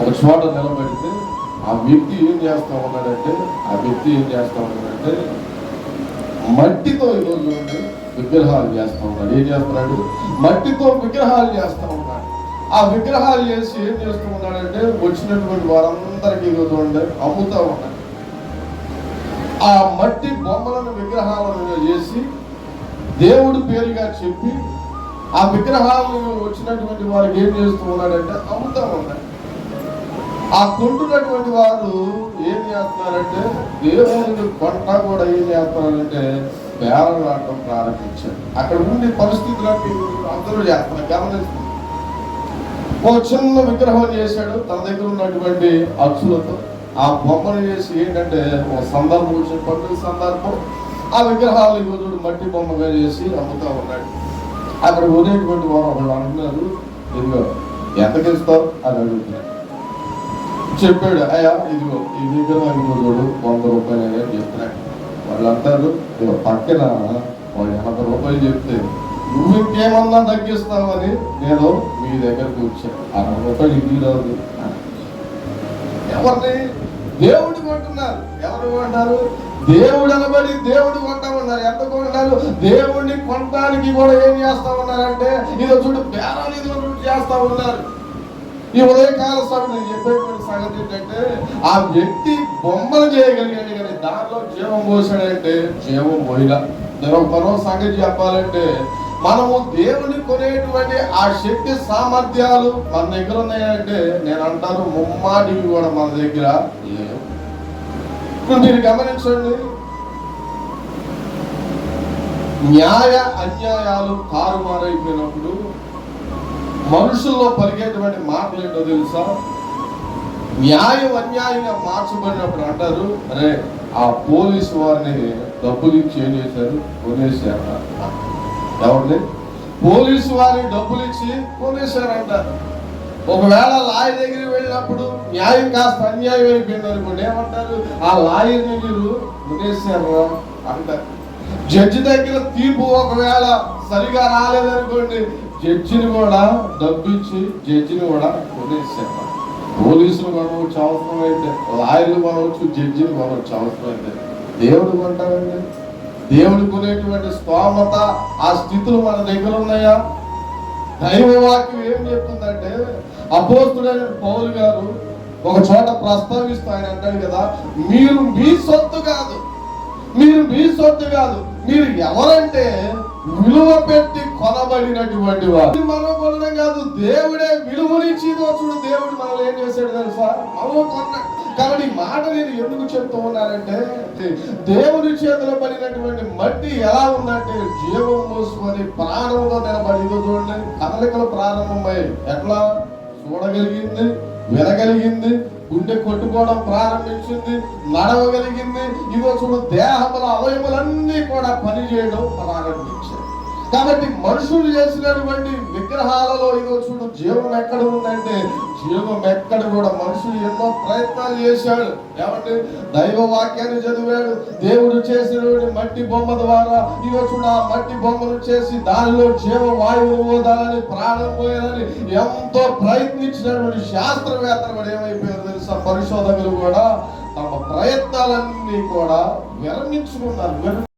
ఒక చోట నిలబెడితే ఆ వ్యక్తి ఏం చేస్తా ఉన్నాడంటే ఆ వ్యక్తి ఏం చేస్తా ఉన్నాడంటే మట్టితో ఈరోజు విగ్రహాలు చేస్తా ఉన్నాడు. ఏం చేస్తున్నాడు? మట్టితో విగ్రహాలు చేస్తా ఉన్నాడు. ఆ విగ్రహాలు చేసి ఏం చేస్తూ ఉన్నాడంటే వచ్చినటువంటి వారందరికీ ఈరోజు చూడండి అమ్ముతా ఉన్నాడు. ఆ మట్టి బొమ్మలను విగ్రహాలను చేసి దేవుడి పేరుగా చెప్పి ఆ విగ్రహాలను వచ్చినటువంటి వారికి ఏం చేస్తూ ఉన్నాడంటే అమ్ముతా ఉన్నాడు. ఆ కొంటున్నటువంటి వారు ఏం చేస్తున్నారంటే దేవుని కొంట కూడా ఏం చేస్తున్నారంటే బేరం ప్రారంభించారు. అక్కడ ఉండే పరిస్థితులన్నీ అందరూ చేస్తున్నారు. గమనిస్తున్నారు ఒక చిన్న విగ్రహం చేశాడు. తన దగ్గర ఉన్నటువంటి అచ్చులతో ఆ బొమ్మను చేసి ఏంటంటే ఒక సందర్భం వచ్చిన పండుగ సందర్భం. ఆ విగ్రహాలు ఈరోజు మట్టి బొమ్మగా చేసి అమ్ముతా ఉన్నాడు. అక్కడ ఉండేటువంటి వారు ఒకళ్ళు అంటున్నారు ఇదిగో ఎంతకిస్తారు? అని అడుగుతున్నాడు చెప్పాడు అయ్యా ఇదిగో ఈ విగ్రహం చూడు వంద రూపాయలు అయ్యా చెప్తున్నాడు వాళ్ళు అంటారు పక్కన వాళ్ళు ఎనభై రూపాయలు చెప్తే నువ్వు ఇంకేమన్నా తగ్గిస్తావని నేను మీ దగ్గరకు వచ్చాను. అరవై రూపాయలు ఇంటికి రాదు ఎవరిని? దేవుడు కొంటున్నారు. ఎవరు కొంటారు దేవుడు అనబడి దేవుడు కొంటామన్నారు. ఎంత కొంటున్నారు? దేవుడిని కొనడానికి కూడా ఏం చేస్తా ఉన్నారంటే ఇదో చూడు బేరాలు ఇదో చూడు చేస్తా ఉన్నారు ఈ ఉదయకాల సమయం నేను చెప్పేటువంటి సంగతి ఏంటంటే ఆ వ్యక్తి బొమ్మలు చేయగలిగాడు కానీ దానిలో జీవం పోసాడంటే జీవం పోయినా. నేను మరో సంగతి చెప్పాలంటే మనము దేవుని కొనేటువంటి ఆ శక్తి సామర్థ్యాలు మన దగ్గర ఉన్నాయంటే నేను అంటాను ముమ్మాటివి కూడా మన దగ్గర లేవు. ఇప్పుడు మీరు గమనించండి న్యాయ అన్యాయాలు తారుమారైపోయినప్పుడు మనుషుల్లో పలికేటువంటి మాటలు ఏంటో తెలుసా? న్యాయం అన్యాయంగా మార్చబడినప్పుడు అంటారు. అరే ఆ పోలీసు వారిని డబ్బులు ఇచ్చి ఏం చేశారు? కొనేశారు? ఎవరిని పోలీసు వారిని డబ్బులు ఇచ్చి కొనేశారంట ఒకవేళ లాయర్ దగ్గరికి వెళ్ళినప్పుడు న్యాయం కాస్త అన్యాయం అయిపోయింది అనుకోండి ఏమంటారు? ఆ లాయర్ని మీరు కొనేశారు? అంటారు. జడ్జి దగ్గర తీర్పు ఒకవేళ సరిగా రాలేదనుకోండి జడ్జిని కూడా డబ్బిచ్చి జడ్జిని కూడా కొనేసారు పోలీసులు కొనవచ్చు అవసరం అయితే లాయర్లు కొనవచ్చు జడ్జిలు కొనవచ్చు అవసరం అయితే దేవుడు కొంటాడండి దేవుడు కొనేటువంటి స్తోమత ఆ స్థితులు మన దగ్గర ఉన్నాయా? దైవ వాక్యం ఏం చెప్తుందంటే అపోస్తుడైన పౌలు గారు ఒక చోట ప్రస్తావిస్తూ ఆయన అంటాడు కదా మీరు మీ సొత్తు కాదు. మీరు మీ సొత్తు కాదు. మీరు ఎవరంటే విలువ పెట్టి కొనబడినటువంటి వారు. మనం కొనడం కాదు దేవుడే విలువనిచ్చి చూడు దేవుడు మనల్ని ఏం చేశాడు తెలుసా? మనం కొన్న కాబట్టి మాట నేను ఎందుకు చెప్తూ ఉన్నానంటే దేవుని చేతిలో పడినటువంటి మట్టి ఎలా ఉందంటే జీవం మూసుకొని ప్రాణంలో నిలబడిందో చూడండి. కదలికలు ప్రారంభమయ్యాయి ఎట్లా చూడగలిగింది? వినగలిగింది? గుండె కొట్టుకోవడం ప్రారంభించింది? నడవగలిగింది? ఇదో చూడు దేహముల అవయములన్నీ కూడా పనిచేయడం ప్రారంభించింది కాబట్టి మనుషులు చేసినటువంటి విగ్రహాలలో ఇదో చూడు జీవం ఎక్కడ ఉందంటే జీవం ఎక్కడ కూడా మనుషులు ఎన్నో ప్రయత్నాలు చేశాడు. ఏమంటే దైవ వాక్యాన్ని చదివాడు. దేవుడు చేసినటువంటి మట్టి బొమ్మ ద్వారా ఇదో చూడు ఆ మట్టి బొమ్మను చేసి దానిలో జీవ వాయువు పోదాలని ప్రాణం పోయాలని ఎంతో ప్రయత్నించినటువంటి శాస్త్రవేత్తలు కూడా ఏమైపోయారు తెలుసా? పరిశోధకులు కూడా తమ ప్రయత్నాలన్నీ కూడా విరమించుకున్నారు.